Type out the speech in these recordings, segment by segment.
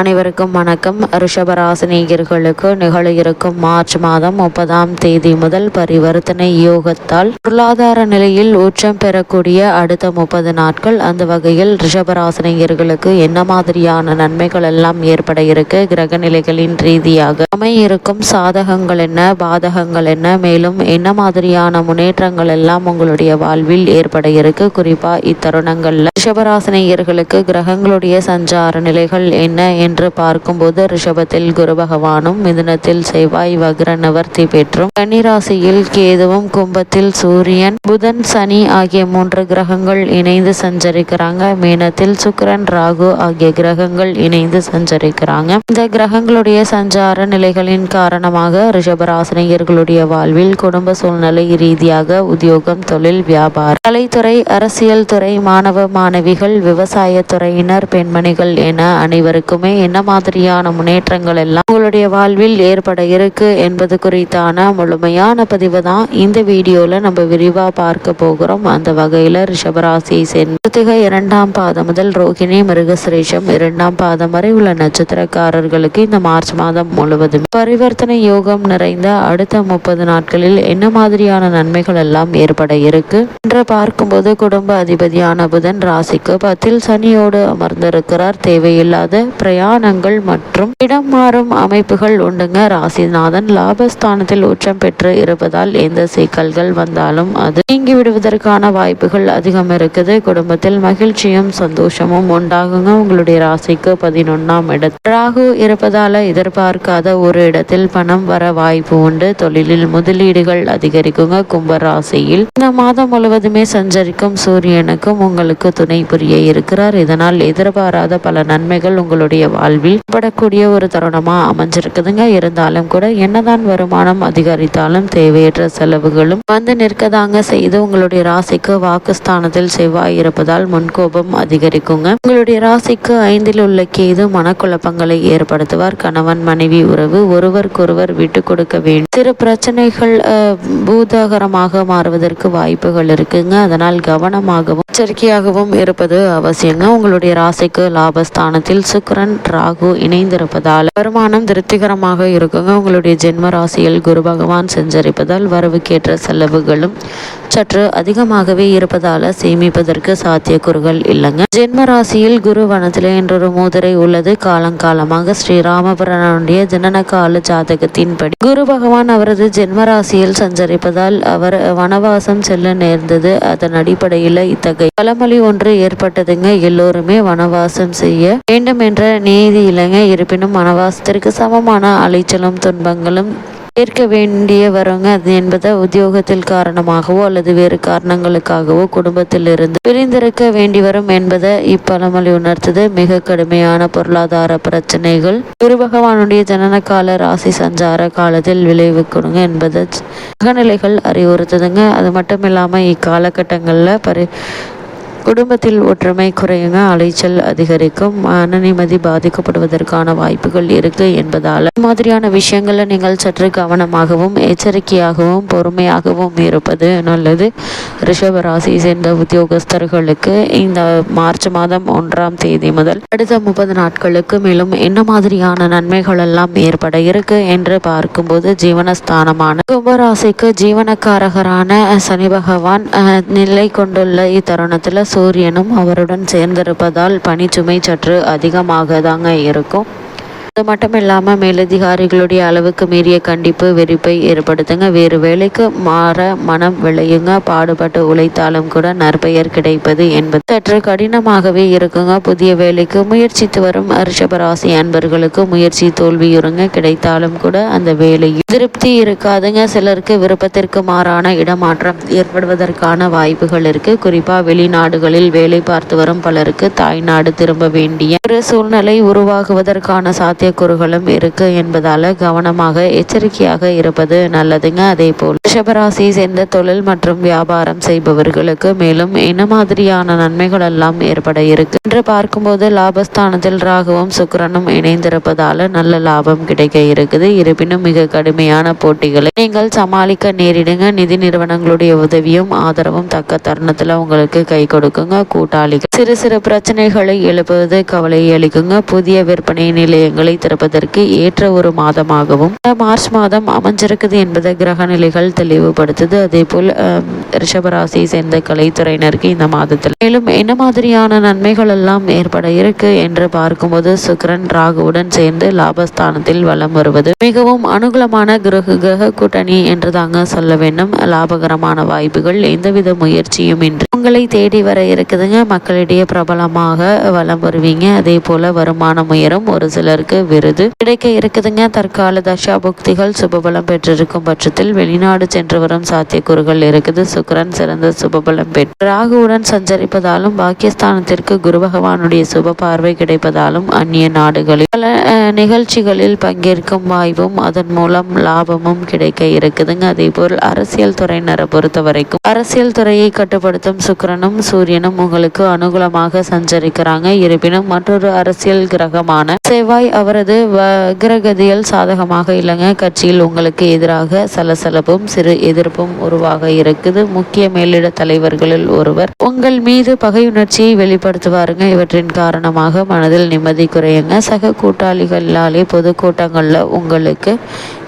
அனைவருக்கும் வணக்கம். ரிஷபராசினியர்களுக்கு நிகழ இருக்கும் மார்ச் மாதம் முப்பதாம் தேதி முதல் பரிவர்த்தனை யோகத்தால் பொருளாதார நிலையில் உச்சம் பெறக்கூடிய அடுத்த முப்பது நாட்கள் அந்த வகையில் ரிஷபராசினியர்களுக்கு என்ன மாதிரியான நன்மைகள் எல்லாம் ஏற்பட இருக்கு? கிரக நிலைகளின் ரீதியாக அமையிருக்கும் சாதகங்கள் என்ன? பாதகங்கள் என்ன? மேலும் என்ன மாதிரியான முன்னேற்றங்கள் எல்லாம் உங்களுடைய வாழ்வில் ஏற்பட இருக்கு? குறிப்பா இத்தருணங்கள்ல ரிஷபராசினியர்களுக்கு கிரகங்களுடைய சஞ்சார நிலைகள் என்ன? என்று பார்க்கும்போது ரிஷபத்தில் குரு பகவானும் மிதுனத்தில் செவ்வாய் வக்ர நிவர்த்தி பெற்றும் கன்னிராசியில் கேதுவும் கும்பத்தில் சூரியன் புதன் சனி ஆகிய மூன்று கிரகங்கள் இணைந்து சஞ்சரிக்கிறாங்க. மீனத்தில் சுக்கரன் ராகு ஆகிய கிரகங்கள் இணைந்து சஞ்சரிக்கிறாங்க. இந்த கிரகங்களுடைய சஞ்சார நிலைகளின் காரணமாக ரிஷபராசினியர்களுடைய வாழ்வில் குடும்ப சூழ்நிலை ரீதியாக உத்தியோகம் தொழில் வியாபாரம் கலைத்துறை அரசியல் துறை மாணவ மாணவிகள் விவசாய துறையினர் பெண்மணிகள் என அனைவருக்குமே என்ன மாதிரியான முன்னேற்றங்கள் எல்லாம் உங்களுடைய வாழ்வில் ஏற்பட இருக்கு என்பது குறித்தான முழுமையான பதிவு தான் இந்த வீடியோல நம்ம விரிவா பார்க்க போகிறோம். அந்த வகையில ரிஷபராசியை சேர்ந்த இரண்டாம் பாதம் முதல் ரோகிணி மிருகசிரேஷம் இரண்டாம் பாதம் வரை உள்ள நட்சத்திரக்காரர்களுக்கு இந்த மார்ச் மாதம் முழுவதும் பரிவர்த்தனை யோகம் நிறைந்த அடுத்த முப்பது நாட்களில் என்ன மாதிரியான நன்மைகள் எல்லாம் ஏற்பட இருக்கு என்று பார்க்கும்போது குடும்ப அதிபதியான புதன் ராசிக்கு பத்தில் சனியோடு அமர்ந்திருக்கிறார். தேவையில்லாத பிரயாணங்கள் மற்றும் இடம் மாறும் அமைப்புகள் உண்டுங்க. ராசிநாதன் லாபஸ்தானத்தில் உச்சம் பெற்று இருப்பதால் எந்த சிக்கல்கள் வந்தாலும் அது நீங்கி விடுவதற்கான வாய்ப்புகள் அதிகம் இருக்குது. குடும்பத்தில் மகிழ்ச்சியும் சந்தோஷமும் உண்டாகுங்க. உங்களுடைய ராசிக்கு பதினொன்னாம் இடத்தில் ராகு இருப்பதால எதிர்பார்க்காத ஒரு இடத்தில் பணம் வர வாய்ப்பு உண்டு. தொழிலில் முதலீடுகள் அதிகரிக்குங்க. கும்ப ராசியில் இந்த மாதம் முழுவதுமே சஞ்சரிக்கும் சூரியனுக்கும் உங்களுக்கு துணை புரிய இருக்கிறார். இதனால் எதிர்பாராத பல நன்மைகள் உங்களுடைய வாழ்வில் படக்கூடிய ஒரு தருணமா அமைஞ்சிருக்குதுங்க. இருந்தாலும் கூட என்னதான் வருமானம் அதிகரித்தாலும் தேவையற்ற செலவுகளும் வந்து நிற்கதாங்க செய்து உங்களுடைய ராசிக்கு வாக்குஸ்தானத்தில் செவ்வாய் இருப்பதால் முன்கோபம் அதிகரிக்குங்க. உங்களுடைய ராசிக்கு ஐந்தில் உள்ள கேது மனக்குழப்பங்களை ஏற்படுத்துவார். கணவன் மனைவி உறவு ஒருவருக்கொருவர் விட்டு கொடுக்க வேண்டும். சிறு பிரச்சனைகள் பூதாகரமாக மாறுவதற்கு வாய்ப்புகள் இருக்குங்க. அதனால் கவனமாகவும் எச்சரிக்கையாகவும் இருப்பது அவசியங்க. உங்களுடைய ராசிக்கு லாபஸ்தானத்தில் சுக்கரன் ராகு இணைந்திருப்பதால் வருமானம் திருப்திகரமாக இருக்குங்க. உங்களுடைய ஜென்ம ராசியில் குரு பகவான் செஞ்சரிப்பதால் வரவுக்கேற்ற செலவுகளும் சற்று அதிகமாகவே இருப்பதால சேமிப்பதற்கு சாத்தியக்கூறுகள் இல்லைங்க. ஜென்ம ராசியில் குரு வனத்திலே என்றொரு மூதுரை உள்ளது. காலங்காலமாக ஸ்ரீராமபுரனுடைய ஜனன கால ஜாதகத்தின்படி குரு பகவான் அவரது ஜென்ம ராசியில் சஞ்சரிப்பதால் அவர் வனவாசம் செல்ல நேர்ந்தது. அதன் அடிப்படையில் இத்தகைய பழமொழி ஒன்று ஏற்பட்டதுங்க. எல்லோருமே வனவாசம் செய்ய வேண்டும் என்ற நீதி இல்லைங்க இருப்பினும் மனவாசத்திற்கு சமமான அலைச்சலும் துன்பங்களும் ஏற்க வேண்டிய வரவங்க அது என்பதை உத்தியோகத்தில் காரணமாகவோ அல்லது வேறு காரணங்களுக்காகவோ குடும்பத்திலிருந்து பிரிந்திருக்க வேண்டி வரும் என்பதை இப்பழமொழி உணர்த்தது. மிக கடுமையான பொருளாதார பிரச்சனைகள். குரு பகவானுடைய ஜனன கால ராசி சஞ்சார காலத்தில் விளைவிக்கணுங்க என்பதை மகநிலைகள் அறிவுறுத்துதுங்க. அது மட்டும் இல்லாமல் இக்காலகட்டங்களில் பரி குடும்பத்தில் ஒற்றுமை குறையுங்க அலைச்சல் அதிகரிக்கும் மன நிம்மதி பாதிக்கப்படுவதற்கான வாய்ப்புகள் இருக்கு என்பதால். மாதிரியான விஷயங்களை நீங்கள் சற்று கவனமாகவும் எச்சரிக்கையாகவும் பொறுமையாகவும் இருப்பது நல்லது. ரிஷபராசி சேர்ந்த உத்தியோகஸ்தர்களுக்கு இந்த மார்ச் மாதம் ஒன்றாம் தேதி முதல் அடுத்த முப்பது நாட்களுக்கு மேலும் என்ன மாதிரியான நன்மைகள் எல்லாம் ஏற்பட இருக்கு என்று பார்க்கும்போது ஜீவனஸ்தானமான கும்பராசிக்கு ஜீவனக்காரகரான சனி பகவான் நிலை கொண்டுள்ள இத்தருணத்தில் சூரியனும் அவருடன் சேர்ந்திருப்பதால் பணிச்சுமை சற்று அதிகமாக தாங்க இருக்கும். அது மட்டும் இல்லாமல் மேலதிகாரிகளுடைய அளவுக்கு மீறிய கண்டிப்பு வெறுப்பை ஏற்படுத்துங்க. வேறு வேலைக்கு மாற மனம் விளையுங்க. பாடுபட்டு உழைத்தாலும் கூட நற்பெயர் கிடைப்பது என்பது சற்று கடினமாகவே இருக்குங்க. புதிய வேலைக்கு முயற்சித்து வரும் ரிஷபராசி அன்பர்களுக்கு முயற்சி தோல்வியுறுங்க. கிடைத்தாலும் கூட அந்த வேலையில் திருப்தி இருக்காதுங்க. சிலருக்கு விருப்பத்திற்கு மாறான இடமாற்றம் ஏற்படுவதற்கான வாய்ப்புகள் இருக்கு. குறிப்பா வெளிநாடுகளில் வேலை பார்த்து வரும் பலருக்கு தாய்நாடு திரும்ப வேண்டிய ஒரு சூழ்நிலை உருவாகுவதற்கான சாத்தியம் சாத்தியக்கூறுகளும் இருக்கு என்பதால கவனமாக எச்சரிக்கையாக இருப்பது நல்லதுங்க. அதே போல் ரிஷபராசியை சேர்ந்த தொழில் மற்றும் வியாபாரம் செய்பவர்களுக்கு மேலும் என்ன மாதிரியான நன்மைகள் எல்லாம் ஏற்பட இருக்கு? என்று பார்க்கும்போது லாபஸ்தானத்தில் ராகுவும் சுக்கரனும் இணைந்திருப்பதால நல்ல லாபம் கிடைக்க இருக்குது. இருப்பினும் மிக கடுமையான போட்டிகளை நீங்கள் சமாளிக்க நேரிடுங்க. நிதி நிறுவனங்களுடைய உதவியும் ஆதரவும் தக்க தருணத்துல உங்களுக்கு கை கொடுக்குங்க. கூட்டாளிகள் சிறு சிறு பிரச்சனைகளை எழுப்புவது கவலையை அளிக்குங்க. புதிய விற்பனை நிலையங்களை திறப்பதற்கு ஏற்ற ஒரு மாதமாகவும் மார்ச் மாதம் அமைஞ்சிருக்குது என்பதை கிரக நிலைகள் தெளிவுபடுத்துது. அதே போல் ரிஷபராசியை சேர்ந்த கலைத்துறையினருக்கு இந்த மாதத்தில் மேலும் என்ன மாதிரியான நன்மைகள் எல்லாம் ஏற்பட இருக்கு என்று பார்க்கும்போது சுக்கிரன் ராகுவுடன் சேர்ந்து லாபஸ்தானத்தில் வலம் வருவது மிகவும் அனுகூலமான கிரக கிரக கூட்டணி என்று தாங்க சொல்ல வேண்டும். லாபகரமான வாய்ப்புகள் எந்தவித முயற்சியும் இன்றி உங்களை தேடி வர இருக்குதுங்க. மக்களிடையே பிரபலமாக வலம் வருவீங்க. அதே போல வருமானம் உயரும். ஒரு சிலருக்கு விருது கிடைக்க இருக்குதுங்க. தற்கால தசா புக்திகள் சுபபலம் பெற்றிருக்கும் பட்சத்தில் வெளிநாடு சென்று வரும் சாத்தியக்கூறுகள் இருக்குது. சுக்கிரன் சிறந்த சுபபலம் பெற்று ராகுவுடன் சஞ்சரிப்பதாலும் பாகிஸ்தானத்திற்கு குரு பகவானுடைய சுப பார்வை கிடைப்பதாலும் அந்நிய நாடுகளில் பல நிகழ்ச்சிகளில் பங்கேற்கும் வாய்ப்பும் அதன் மூலம் லாபமும் கிடைக்க இருக்குதுங்க. அதே போல் அரசியல் துறையினரை பொறுத்த வரைக்கும் அரசியல் துறையை கட்டுப்படுத்தும் சுக்கரனும் சூரியனும் உங்களுக்கு அனுகூலமாக சஞ்சரிக்கிறாங்க. இருப்பினும் மற்றொரு அரசியல் கிரகமான செவ்வாய் அவர் அவரது வக்ரகதியில் சாதகமாக இல்லைங்க. கட்சியில் உங்களுக்கு எதிராக சலசலப்பும் சிறு எதிர்ப்பும் உருவாக இருக்குது. முக்கிய மேலிட தலைவர்களில் ஒருவர் உங்கள் மீது பகையுணர்ச்சியை வெளிப்படுத்துவாருங்க. இவற்றின் காரணமாக மனதில் நிம்மதி குறையுங்க. சக கூட்டாளிகளாலே பொதுக்கூட்டங்களில் உங்களுக்கு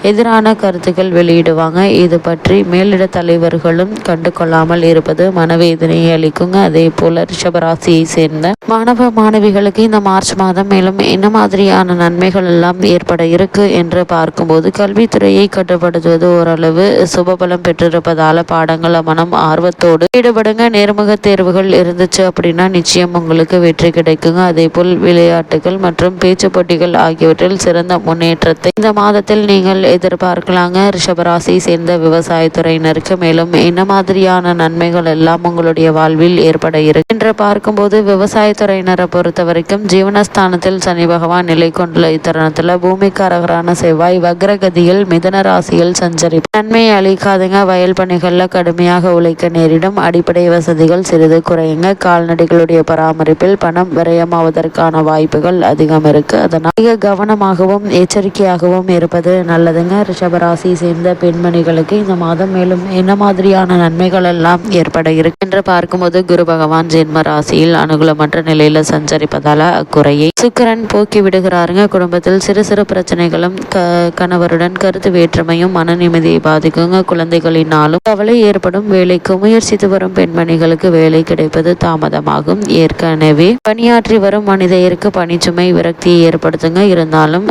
எதிரான கருத்துக்கள் வெளியிடுவாங்க. இது பற்றி மேலிட தலைவர்களும் கண்டு கொள்ளாமல் இருப்பது மனவேதனையை அளிக்குங்க. அதே போல ரிஷபராசியை சேர்ந்த மாணவ மாணவிகளுக்கு இந்த மார்ச் மாதம் மேலும் என்ன மாதிரியான நன்மைகள் எல்லாம் ஏற்பட இருக்கு என்று பார்க்கும்போது கல்வித்துறையை கட்டுப்படுத்துவது ஓரளவு சுபபலம் பெற்றிருப்பதால பாடங்கள மனம் ஆர்வத்தோடு ஈடுபடுங்க. நேர்முக தேர்வுகள் இருந்துச்சு அப்படின்னா நிச்சயம் உங்களுக்கு வெற்றி கிடைக்குங்க. அதே போல் விளையாட்டுகள் மற்றும் பேச்சு போட்டிகள் ஆகியவற்றில் சிறந்த முன்னேற்றத்தை இந்த மாதத்தில் நீங்கள் எதிர்பார்க்கலாங்க. ரிஷபராசியை சேர்ந்த விவசாயத்துறையினருக்கு மேலும் என்ன மாதிரியான நன்மைகள் எல்லாம் உங்களுடைய வாழ்வில் ஏற்பட இருக்கு? என்று பார்க்கும்போது விவசாயத்துறையினரை பொறுத்த வரைக்கும் ஜீவனஸ்தானத்தில் சனி பகவான் நிலை கொண்டுள்ள இத்தருணத்துல பூமிக்காரகரான செவ்வாய் வக்ரகதியில் மிதன ராசியில் சஞ்சரிப்பு. நன்மை அளிக்காதுங்க. வயல் பணிகள்ல கடுமையாக உழைக்க நேரிடும். அடிப்படை வசதிகள் சிறிது குறையுங்க. கால்நடைகளுடைய பராமரிப்பில் பணம் விரயமாவதற்கான வாய்ப்புகள் அதிகம் இருக்கு. அதனால் மிக கவனமாகவும் எச்சரிக்கையாகவும் இருப்பது நல்லதுங்க. ரிஷபராசி சேர்ந்த பெண்மணிகளுக்கு இந்த மாதம் மேலும் என்ன மாதிரியான நன்மைகள் எல்லாம் ஏற்பட இருக்கு என்று பார்க்கும்போது குரு பகவான் ஜென்ம ராசியில் அனுகூலமற்ற நிலையில சஞ்சரிப்பதால அக்குறையை. சுக்கிரன் போக்கி விடுகிறாருங்க. குடும்பத்தில் சிறு சிறு பிரச்சனைகளும் க கணவருடன் கருத்து வேற்றுமையும் மன நிம்மதியை பாதிக்குங்க. குழந்தைகளினாலும் கவலை ஏற்படும் வேலைக்கு முயற்சித்து வரும் பெண்மணிகளுக்கு வேலை கிடைப்பது தாமதமாகும். ஏற்கனவே பணியாற்றி வரும் மனிதருக்கு பணிச்சுமை விரக்தியை ஏற்படுத்துங்க. இருந்தாலும்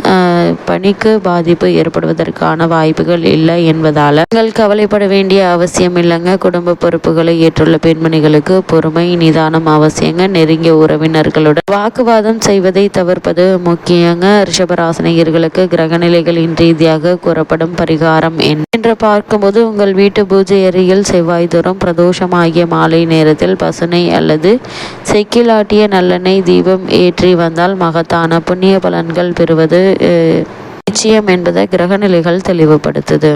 பணிக்கு பாதிப்பு ஏற்படுவதற்கான வாய்ப்புகள் இல்லை என்பதால் நீங்கள் கவலைப்பட வேண்டிய அவசியம் இல்லைங்க. குடும்ப பொறுப்புகளை ஏற்றுள்ள பெண்மணிகளுக்கு பொறுமை நிதானம் அவசியங்க. நெருங்கிய உறவினர்களுடன் வாக்குவாதம் செய்வதை தவிர்ப்பது முக்கியங்க. ரிஷபராசனிகர்களுக்கு கிரகநிலைகளின் ரீதியாக கூறப்படும் பரிகாரம் என்ன? என்று பார்க்கும்போது உங்கள் வீட்டு பூஜை அறையில் செவ்வாய் தோறும் பிரதோஷமாகிய மாலை நேரத்தில் பசுனை அல்லது செக்கிலாட்டிய நல்லெண்ணெய் தீபம் ஏற்றி வந்தால் மகத்தான புண்ணிய பலன்கள் பெறுவது நிச்சயம் என்பதை கிரகநிலைகள் தெளிவுபடுத்துது.